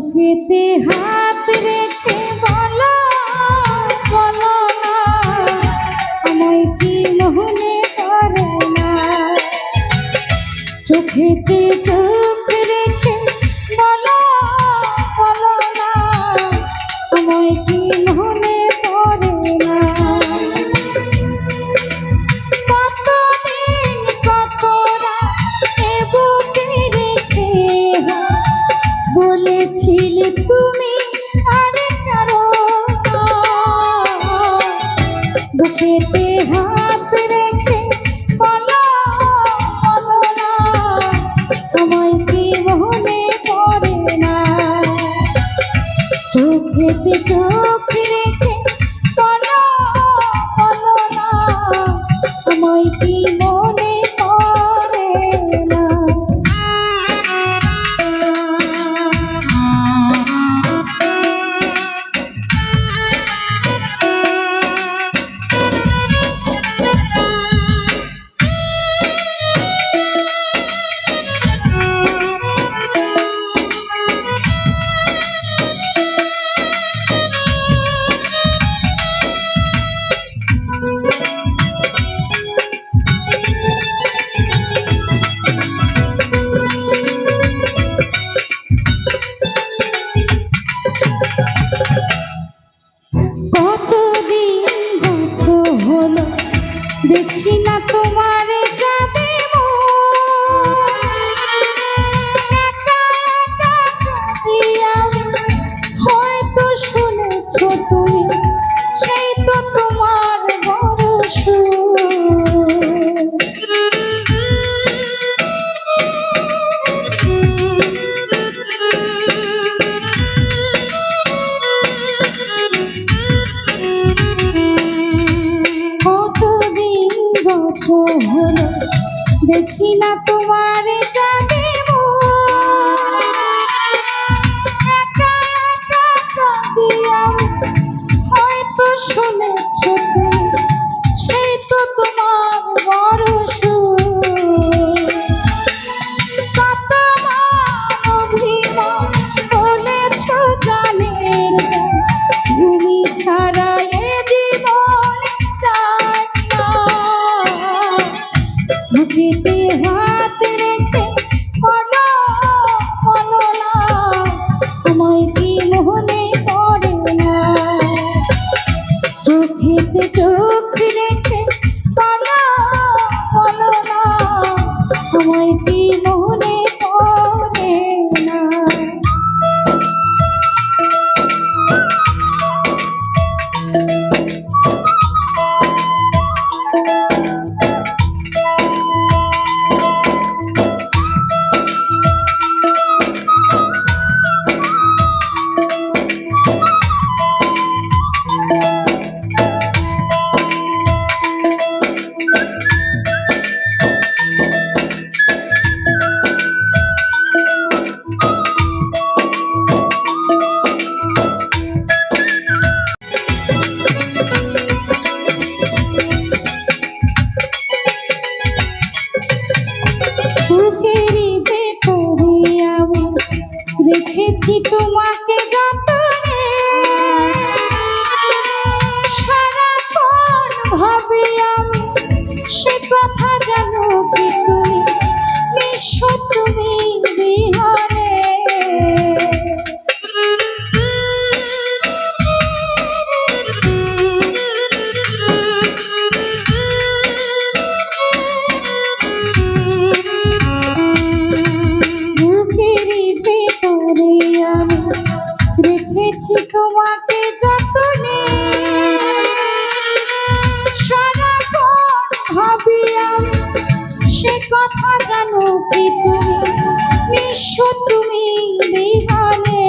বুকেতে হাত রেখে বলো বলো না আমায় কি মোহনে করে না? চোখেতে চোখ Christina P. চোখ রে পেয়েছি তোমাকে যত এসো তুমি বিহানে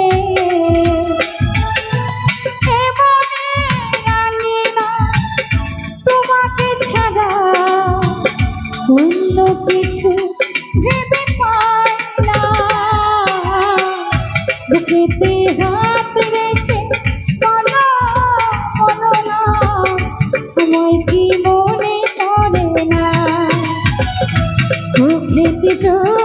তোমাকে ছাড়া অন্য কিছু ভেবে পাই না। বুকেতে হাত রেখে মনো মনো না, আমায় কি মনে পড়ে না? বুকেতে চোখ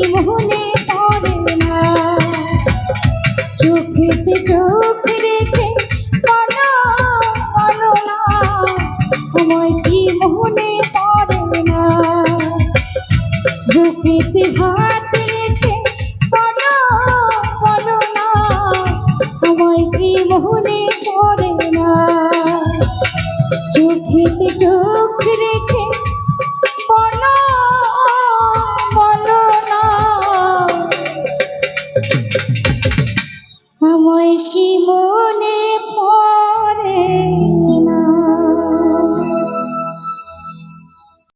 মনে পড়ে না। চোখ রেখে পড়ে হাত রেখে বলো বলো না। কি মনে পড়ে না। চোখেতে চোখ